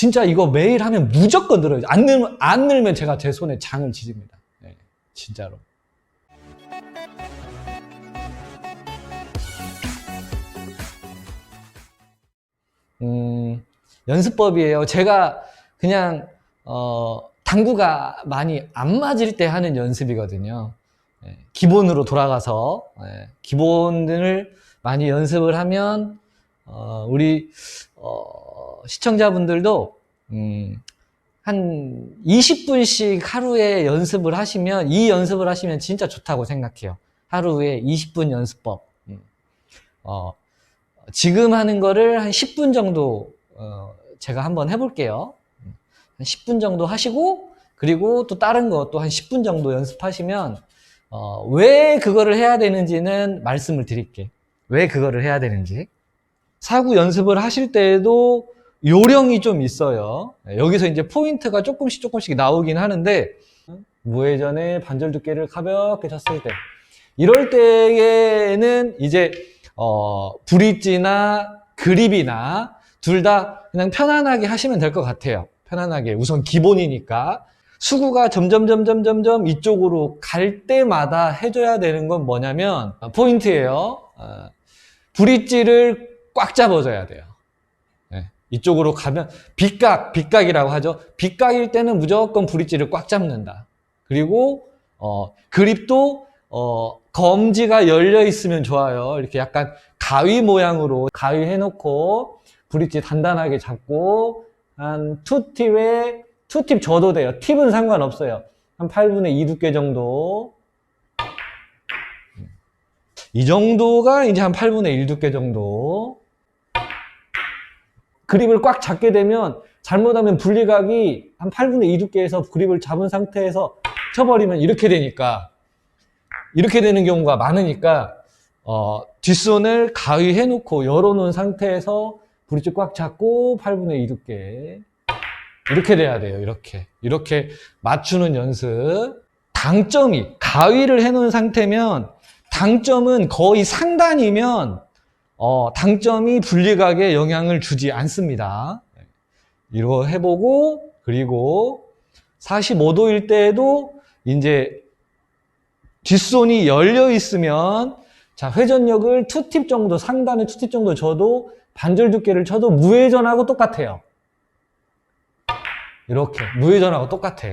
진짜 이거 매일 하면 무조건 늘어요. 안 늘면, 안 늘면 제가 제 손에 장을 지집니다. 네, 진짜로. 음, 연습법이에요. 제가 그냥, 어, 당구가 많이 안 맞을 때 하는 연습이거든요. 예, 기본으로 돌아가서, 예, 기본을 많이 연습을 하면, 어, 우리, 어, 시청자분들도, 음, 한 20분씩 하루에 연습을 하시면, 이 연습을 하시면 진짜 좋다고 생각해요. 하루에 20분 연습법. 음. 어, 지금 하는 거를 한 10분 정도 어, 제가 한번 해볼게요. 한 10분 정도 하시고 그리고 또 다른 거 또 한 10분 정도 연습하시면 어, 왜 그거를 해야 되는지는 말씀을 드릴게. 왜 그거를 해야 되는지. 사구 연습을 하실 때에도 요령이 좀 있어요. 네, 여기서 이제 포인트가 조금씩 조금씩 나오긴 하는데 무회전에 반절 두께를 가볍게 쳤을 때 이럴 때에는 이제 어, 브릿지나 그립이나 둘 다 그냥 편안하게 하시면 될 것 같아요. 편안하게. 우선 기본이니까. 수구가 점점, 점점, 점점 이쪽으로 갈 때마다 해줘야 되는 건 뭐냐면, 어, 포인트예요. 어, 브릿지를 꽉 잡아줘야 돼요. 네, 이쪽으로 가면, 빗각, 빗각이라고 하죠. 빗각일 때는 무조건 브릿지를 꽉 잡는다. 그리고, 어, 그립도, 어, 검지가 열려 있으면 좋아요. 이렇게 약간 가위 모양으로 가위 해놓고 브릿지 단단하게 잡고 한 투팁에 투팁 줘도 돼요. 팁은 상관없어요. 한 8분의 2 두께 정도. 이 정도가 이제 한 8분의 1 두께 정도. 그립을 꽉 잡게 되면 잘못하면 분리각이 한 8분의 2 두께에서 그립을 잡은 상태에서 쳐버리면 이렇게 되니까 이렇게 되는 경우가 많으니까 어, 뒷손을 가위 해놓고 열어놓은 상태에서 브릿지 꽉 잡고 8분의 2 두께 이렇게 돼야 돼요. 이렇게 이렇게 맞추는 연습. 당점이 가위를 해놓은 상태면 당점은 거의 상단이면 어, 당점이 분리각에 영향을 주지 않습니다. 이거 해보고 그리고 45도일 때에도 이제 뒷손이 열려 있으면 자 회전력을 투 팁 정도 상단에 투 팁 정도 줘도 반절 두께를 쳐도 무회전하고 똑같아요. 이렇게 무회전하고 똑같아.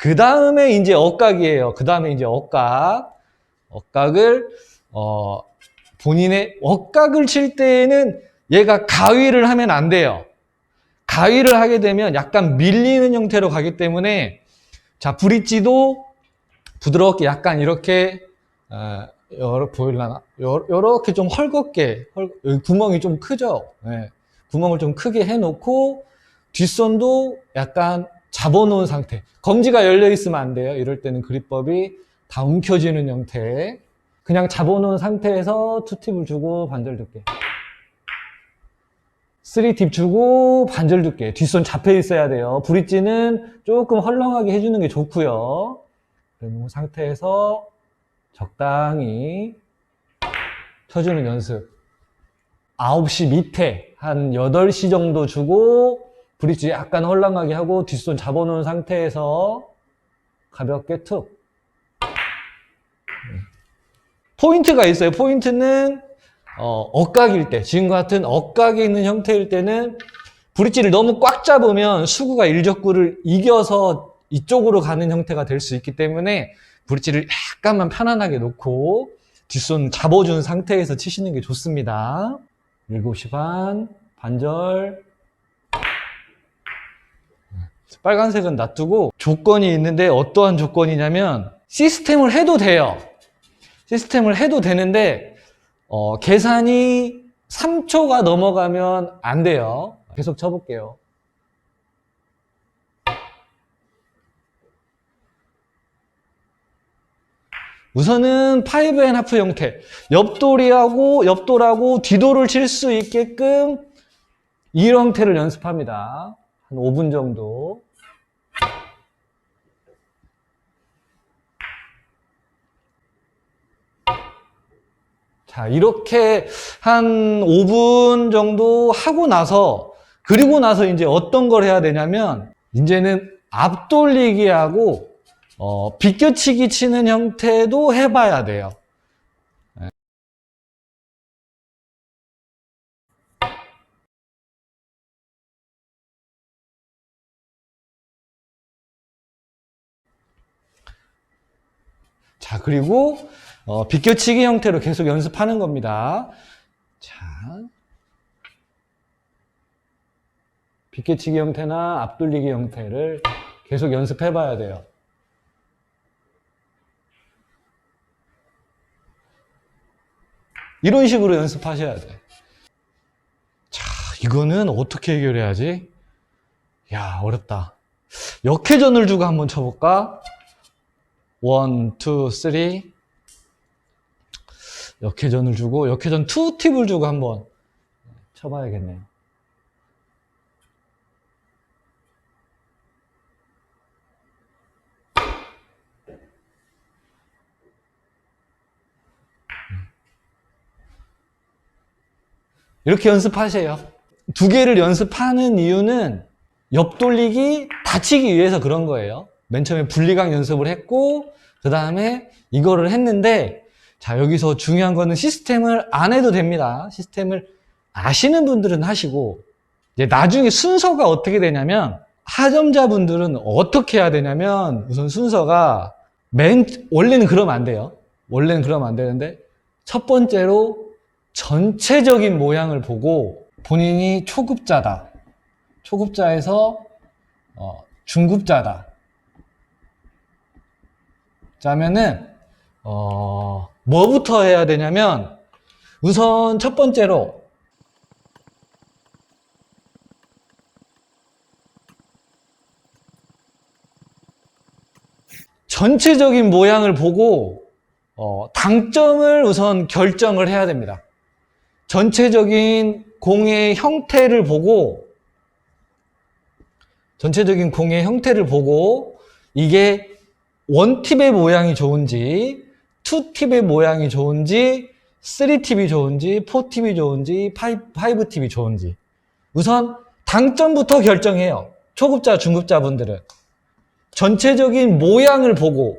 그 다음에 이제 억각이에요. 그 다음에 이제 억각. 억각을 어 본인의 억각을 칠 때에는 얘가 가위를 하면 안 돼요. 가위를 하게 되면 약간 밀리는 형태로 가기 때문에 자 브릿지도 부드럽게 약간 이렇게 어, 여러 보일라나 이렇게 좀 헐겁게 헐, 구멍이 좀 크죠. 네. 구멍을 좀 크게 해놓고 뒷손도 약간 잡아놓은 상태. 검지가 열려 있으면 안 돼요. 이럴 때는 그립법이 다 움켜쥐는 형태. 그냥 잡아놓은 상태에서 투팁을 주고 반절 두께. 쓰리팁 주고 반절 두께. 뒷손 잡혀 있어야 돼요. 브릿지는 조금 헐렁하게 해주는 게 좋고요. 그런 상태에서 적당히 쳐주는 연습. 9시 밑에 한 8시 정도 주고 브릿지 약간 헐렁하게 하고 뒷손 잡아놓은 상태에서 가볍게 툭. 포인트가 있어요. 포인트는 어, 억각일 때, 지금과 같은 억각에 있는 형태일 때는 브릿지를 너무 꽉 잡으면 수구가 일적구를 이겨서 이쪽으로 가는 형태가 될 수 있기 때문에 브릿지를 약간만 편안하게 놓고 뒷손 잡아준 상태에서 치시는 게 좋습니다. 7시 반, 반절. 빨간색은 놔두고 조건이 있는데 어떠한 조건이냐면 시스템을 해도 돼요. 시스템을 해도 되는데 어, 계산이 3초가 넘어가면 안 돼요. 계속 쳐볼게요. 우선은 파이브 앤 하프 형태. 옆돌이하고 옆돌하고 뒤돌을 칠 수 있게끔 이 형태를 연습합니다. 한 5분 정도. 자, 이렇게 한 5분 정도 하고 나서 그리고 나서 이제 어떤 걸 해야 되냐면, 이제는 앞돌리기 하고, 어, 비껴치기 치는 형태도 해봐야 돼요. 자, 그리고 어, 비껴치기 형태로 계속 연습하는 겁니다. 자, 비껴치기 형태나 앞돌리기 형태를 계속 연습해 봐야 돼요. 이런 식으로 연습하셔야 돼. 자, 이거는 어떻게 해결해야지? 야, 어렵다. 역회전을 주고 한번 쳐볼까? 원, 투, 쓰리. 역회전을 주고, 역회전 투 팁을 주고 한번 쳐봐야겠네요. 이렇게 연습하세요. 두 개를 연습하는 이유는 옆돌리기 다치기 위해서 그런 거예요. 맨 처음에 분리강 연습을 했고, 그 다음에 이거를 했는데, 자, 여기서 중요한 거는 시스템을 안 해도 됩니다. 시스템을 아시는 분들은 하시고, 이제 나중에 순서가 어떻게 되냐면, 하점자분들은 어떻게 해야 되냐면, 우선 순서가 맨, 원래는 그러면 안 돼요. 원래는 그러면 안 되는데, 첫 번째로 전체적인 모양을 보고 본인이 초급자다. 초급자에서 어, 중급자다. 자면은 어, 뭐부터 해야 되냐면 우선 첫 번째로 전체적인 모양을 보고 어, 당점을 우선 결정을 해야 됩니다. 전체적인 공의 형태를 보고 전체적인 공의 형태를 보고 이게 원팁의 모양이 좋은지 투팁의 모양이 좋은지 쓰리팁이 좋은지 포팁이 좋은지 파이브 팁이 좋은지 우선 당점부터 결정해요. 초급자, 중급자 분들은 전체적인 모양을 보고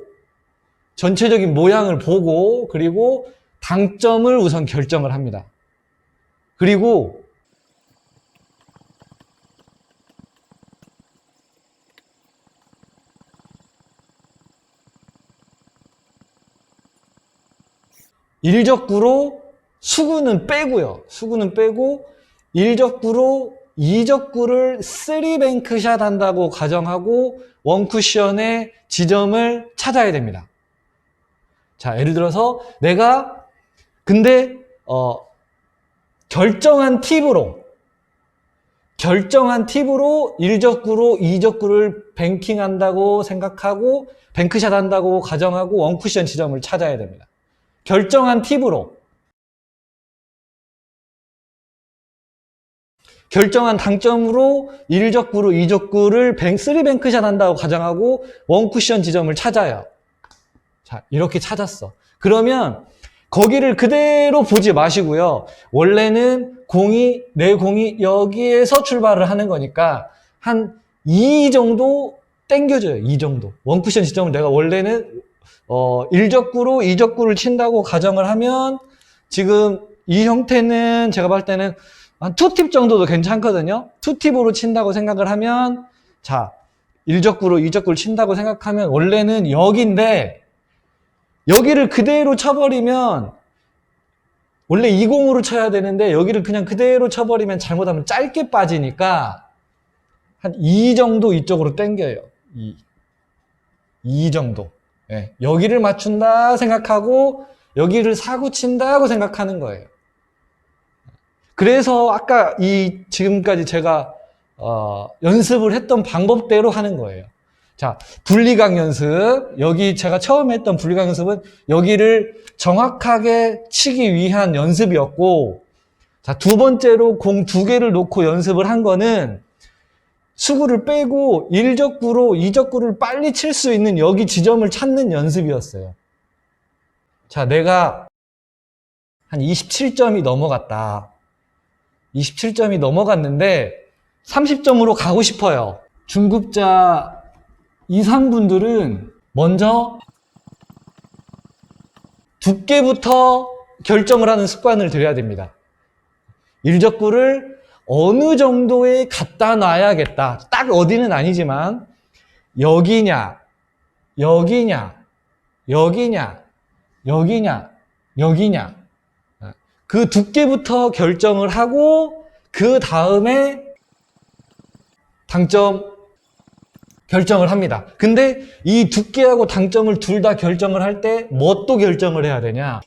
전체적인 모양을 보고 그리고 당점을 우선 결정을 합니다. 그리고 일적구로 수구는 빼고요. 수구는 빼고 일적구로 이적구를 쓰리뱅크샷 한다고 가정하고 원쿠션의 지점을 찾아야 됩니다. 자, 예를 들어서 내가 근데 어 결정한 팁으로 결정한 팁으로 1적구로 2적구를 뱅킹한다고 생각하고 뱅크샷 한다고 가정하고 원쿠션 지점을 찾아야 됩니다. 결정한 팁으로 결정한 당점으로 1적구로 2적구를 뱅, 3뱅크샷 한다고 가정하고 원쿠션 지점을 찾아요. 자, 이렇게 찾았어. 그러면 거기를 그대로 보지 마시고요. 원래는 공이, 내 공이 여기에서 출발을 하는 거니까 한 2 정도 땡겨줘요. 2 정도. 원쿠션 지점을 내가 원래는 어, 1적구로 2적구를 친다고 가정을 하면 지금 이 형태는 제가 봤을 때는 한 2팁 정도도 괜찮거든요. 2팁으로 친다고 생각을 하면 자, 1적구로 2적구를 친다고 생각하면 원래는 여기인데 여기를 그대로 쳐버리면 원래 20으로 쳐야 되는데 여기를 그냥 그대로 쳐버리면 잘못하면 짧게 빠지니까 한 2 정도 이쪽으로 당겨요. 2. 2 정도. 예, 여기를 맞춘다 생각하고 여기를 사고 친다고 생각하는 거예요. 그래서 아까 이 지금까지 제가 어, 연습을 했던 방법대로 하는 거예요. 자, 분리강 연습. 여기 제가 처음 했던 분리강 연습은 여기를 정확하게 치기 위한 연습이었고, 자, 두 번째로 공 두 개를 놓고 연습을 한 거는 수구를 빼고 1적구로 2적구를 빨리 칠 수 있는 여기 지점을 찾는 연습이었어요. 자, 내가 한 27점이 넘어갔다. 27점이 넘어갔는데, 30점으로 가고 싶어요. 중급자 이상 분들은 먼저 두께부터 결정을 하는 습관을 들여야 됩니다. 일적구를 어느 정도에 갖다 놔야겠다. 딱 어디는 아니지만 여기냐, 여기냐, 여기냐, 여기냐, 여기냐. 그 두께부터 결정을 하고 그 다음에 당점 결정을 합니다. 근데 이 두께하고 당점을 둘 다 결정을 할 때 뭣도 결정을 해야 되냐?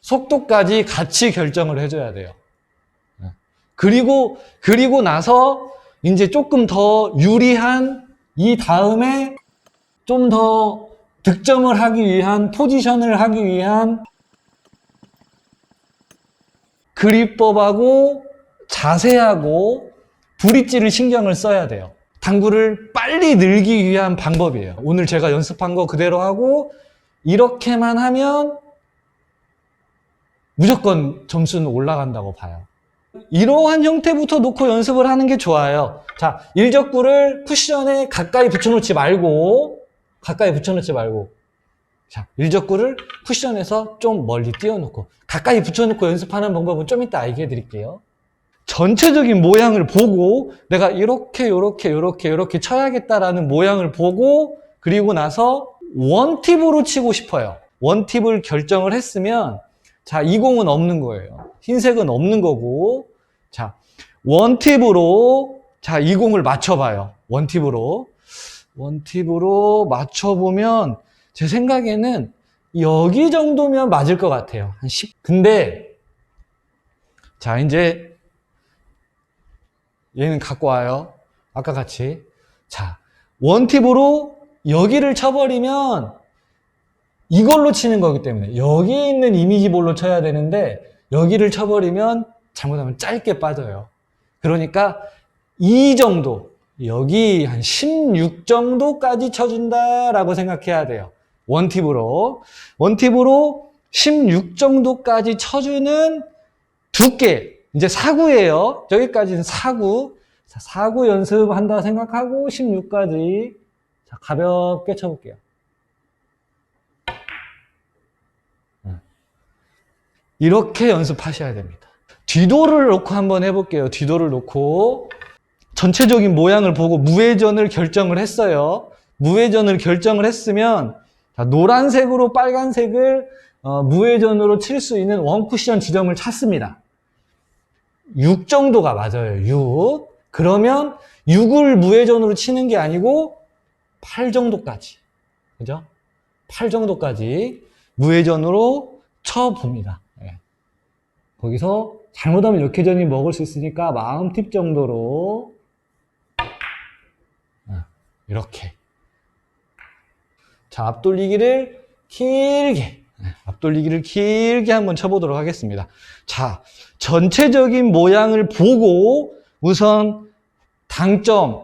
속도까지 같이 결정을 해줘야 돼요. 그리고, 그리고 나서 이제 조금 더 유리한 이 다음에 좀 더 득점을 하기 위한 포지션을 하기 위한 그립법하고 자세하고 브릿지를 신경을 써야 돼요. 당구를 빨리 늘기 위한 방법이에요. 오늘 제가 연습한 거 그대로 하고 이렇게만 하면 무조건 점수는 올라간다고 봐요. 이러한 형태부터 놓고 연습을 하는 게 좋아요. 자, 일적구를 쿠션에 가까이 붙여놓지 말고, 가까이 붙여놓지 말고, 자, 일적구를 쿠션에서 좀 멀리 띄워놓고, 가까이 붙여놓고 연습하는 방법은 좀 이따 알게 해드릴게요. 전체적인 모양을 보고, 내가 이렇게, 이렇게, 이렇게, 이렇게 쳐야겠다라는 모양을 보고, 그리고 나서 원팁으로 치고 싶어요. 원팁을 결정을 했으면, 자, 이 공은 없는 거예요. 흰색은 없는 거고, 자, 원팁으로, 자, 이 공을 맞춰 봐요. 원팁으로. 원팁으로 맞춰 보면, 제 생각에는 여기 정도면 맞을 것 같아요. 한 10. 근데, 자, 이제, 얘는 갖고 와요. 아까 같이. 자, 원팁으로 여기를 쳐버리면, 이걸로 치는 거기 때문에 여기 있는 이미지 볼로 쳐야 되는데 여기를 쳐버리면 잘못하면 짧게 빠져요. 그러니까 이 정도 여기 한 16 정도까지 쳐준다라고 생각해야 돼요. 원팁으로 원팁으로 16 정도까지 쳐주는 두께 이제 사구예요. 저기까지는 사구. 자, 사구 연습한다 생각하고 16까지 자, 가볍게 쳐볼게요. 이렇게 연습하셔야 됩니다. 뒤도를 놓고 한번 해볼게요. 뒤도를 놓고 전체적인 모양을 보고 무회전을 결정을 했어요. 무회전을 결정을 했으면 자, 노란색으로 빨간색을 어, 무회전으로 칠 수 있는 원쿠션 지점을 찾습니다. 6 정도가 맞아요. 6. 그러면 6을 무회전으로 치는 게 아니고 8 정도까지. 그죠? 8 정도까지 무회전으로 쳐봅니다. 예. 거기서 잘못하면 역회전이 먹을 수 있으니까 마음 팁 정도로 어, 이렇게 자 앞돌리기를 길게 예, 앞돌리기를 길게 한번 쳐보도록 하겠습니다. 자 전체적인 모양을 보고 우선 당점을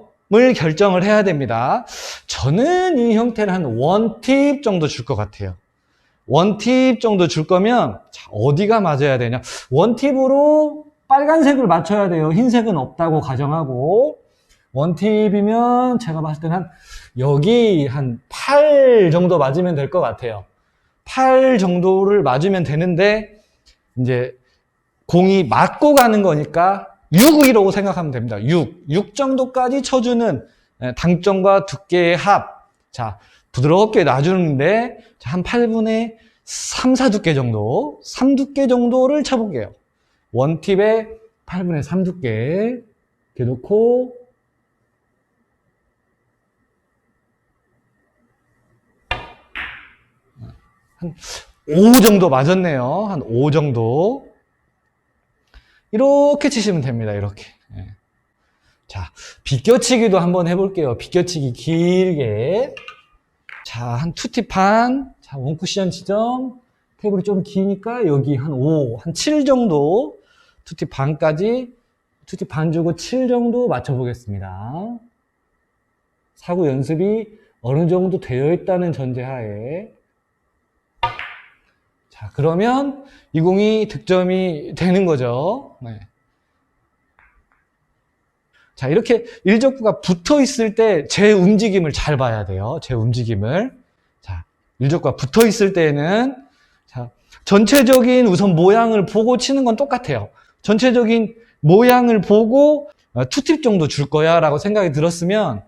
결정을 해야 됩니다. 저는 이 형태를 한 원팁 정도 줄 것 같아요. 원팁 정도 줄 거면 자, 어디가 맞아야 되냐? 원팁으로 빨간색을 맞춰야 돼요. 흰색은 없다고 가정하고 원팁이면 제가 봤을 때는 한 여기 한 8 정도 맞으면 될 것 같아요. 8 정도를 맞으면 되는데 이제 공이 맞고 가는 거니까 6이라고 생각하면 됩니다. 6. 6 정도까지 쳐주는 예, 당점과 두께의 합. 자, 부드럽게 놔주는데 한 8분의 3, 4두께 정도, 3두께 정도를 쳐볼게요. 원팁에 8분의 3두께 이렇게 놓고 한 5 정도 맞았네요. 한 5 정도. 이렇게 치시면 됩니다. 이렇게. 예. 자, 비껴치기도 한번 해볼게요. 비껴치기 길게. 자, 한 투팁 반. 자, 원쿠션 지점. 테이블이 좀 기니까 여기 한 5, 한 7 정도. 투팁 반까지. 투팁 반 주고 7 정도 맞춰보겠습니다. 사고 연습이 어느 정도 되어 있다는 전제하에. 자, 그러면 이 공이 득점이 되는 거죠. 네. 자, 이렇게 일적구가 붙어 있을 때 제 움직임을 잘 봐야 돼요. 제 움직임을. 자, 일적구가 붙어 있을 때는 자, 전체적인 우선 모양을 보고 치는 건 똑같아요. 전체적인 모양을 보고 어, 투팁 정도 줄 거야 라고 생각이 들었으면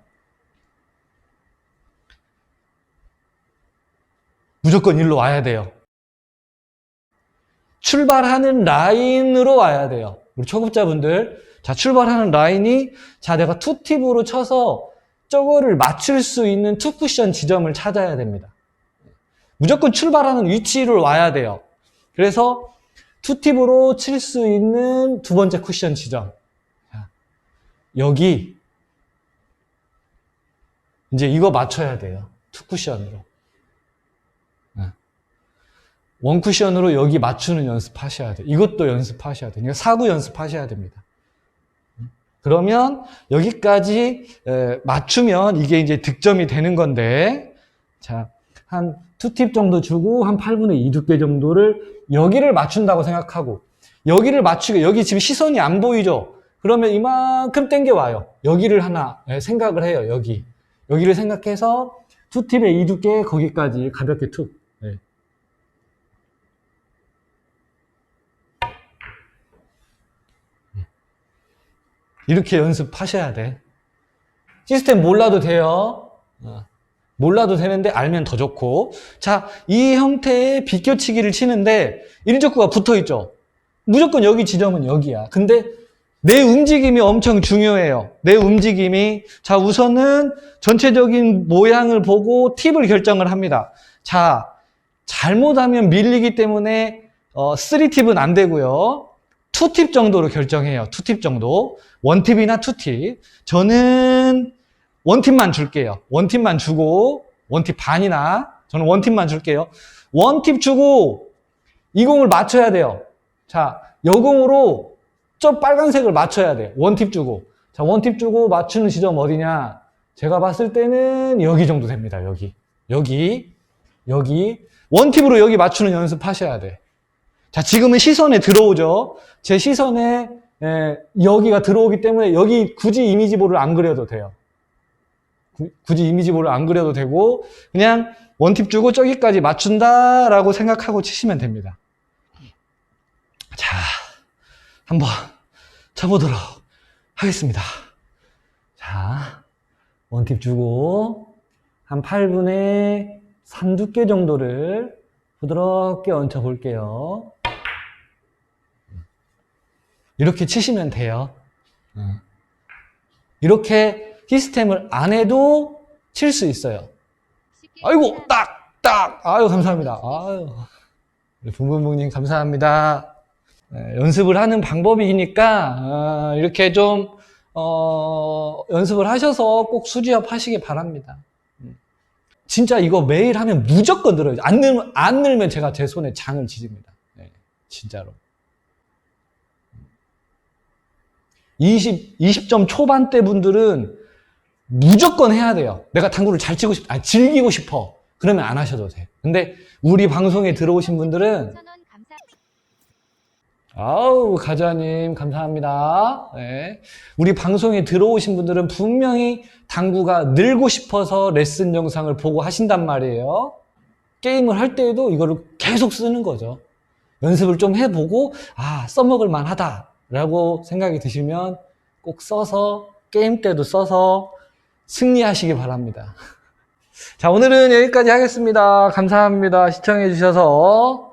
무조건 일로 와야 돼요. 출발하는 라인으로 와야 돼요. 우리 초급자분들. 자, 출발하는 라인이, 자, 내가 투팁으로 쳐서 저거를 맞출 수 있는 투 쿠션 지점을 찾아야 됩니다. 무조건 출발하는 위치를 와야 돼요. 그래서 투팁으로 칠 수 있는 두 번째 쿠션 지점. 자, 여기, 이제 이거 맞춰야 돼요. 투 쿠션으로. 원 쿠션으로 여기 맞추는 연습하셔야 돼요. 이것도 연습하셔야 돼요. 그러니까 사구 연습하셔야 됩니다. 그러면 여기까지 에, 맞추면 이게 이제 득점이 되는 건데, 자, 한 투팁 정도 주고 한 8분의 2 두께 정도를 여기를 맞춘다고 생각하고, 여기를 맞추게, 여기 지금 시선이 안 보이죠? 그러면 이만큼 땡겨와요. 여기를 하나 에, 생각을 해요, 여기. 여기를 생각해서 투팁의 2 두께 거기까지 가볍게 툭. 이렇게 연습하셔야 돼. 시스템 몰라도 돼요. 어, 몰라도 되는데 알면 더 좋고. 자, 이 형태의 비껴치기를 치는데 일적구가 붙어 있죠. 무조건 여기 지점은 여기야. 근데 내 움직임이 엄청 중요해요. 내 움직임이. 자, 우선은 전체적인 모양을 보고 팁을 결정을 합니다. 자, 잘못하면 밀리기 때문에 어, 3팁은 안 되고요. 2팁 정도로 결정해요. 2팁 정도. 원팁이나 투팁. 저는 원팁만 줄게요. 원팁만 주고, 원팁 반이나, 저는 원팁만 줄게요. 원팁 주고, 이 공을 맞춰야 돼요. 자, 여공으로 저 빨간색을 맞춰야 돼요. 원팁 주고. 자, 원팁 주고 맞추는 지점 어디냐? 제가 봤을 때는 여기 정도 됩니다. 여기. 여기. 여기. 원팁으로 여기 맞추는 연습 하셔야 돼. 자, 지금은 시선에 들어오죠? 제 시선에 에, 여기가 들어오기 때문에 여기 굳이 이미지볼을 안 그려도 돼요. 구- 굳이 이미지볼을 안 그려도 되고 그냥 원팁 주고 저기까지 맞춘다라고 생각하고 치시면 됩니다. 자, 한번 쳐보도록 하겠습니다. 자, 원팁 주고 한 8분의 3 두께 정도를 부드럽게 얹혀 볼게요. 이렇게 치시면 돼요. 어. 이렇게 시스템을 안 해도 칠 수 있어요. 아이고, 딱, 딱. 아유, 감사합니다. 아유. 붕붕붕님, 감사합니다. 네, 연습을 하는 방법이니까, 어, 이렇게 좀, 어, 연습을 하셔서 꼭 수지업 하시기 바랍니다. 음. 진짜 이거 매일 하면 무조건 늘어요. 안 늘면, 안 늘면 제가 제 손에 장을 지집니다. 네, 진짜로. 20, 20점 초반대 분들은 무조건 해야 돼요. 내가 당구를 잘 치고 싶, 아, 즐기고 싶어. 그러면 안 하셔도 돼. 근데 우리 방송에 들어오신 분들은. 아우, 가자님, 감사합니다. 네. 우리 방송에 들어오신 분들은 분명히 당구가 늘고 싶어서 레슨 영상을 보고 하신단 말이에요. 게임을 할 때에도 이거를 계속 쓰는 거죠. 연습을 좀 해보고, 아, 써먹을 만하다. 라고 생각이 드시면 꼭 써서, 게임 때도 써서 승리하시기 바랍니다. 자, 오늘은 여기까지 하겠습니다. 감사합니다. 시청해주셔서.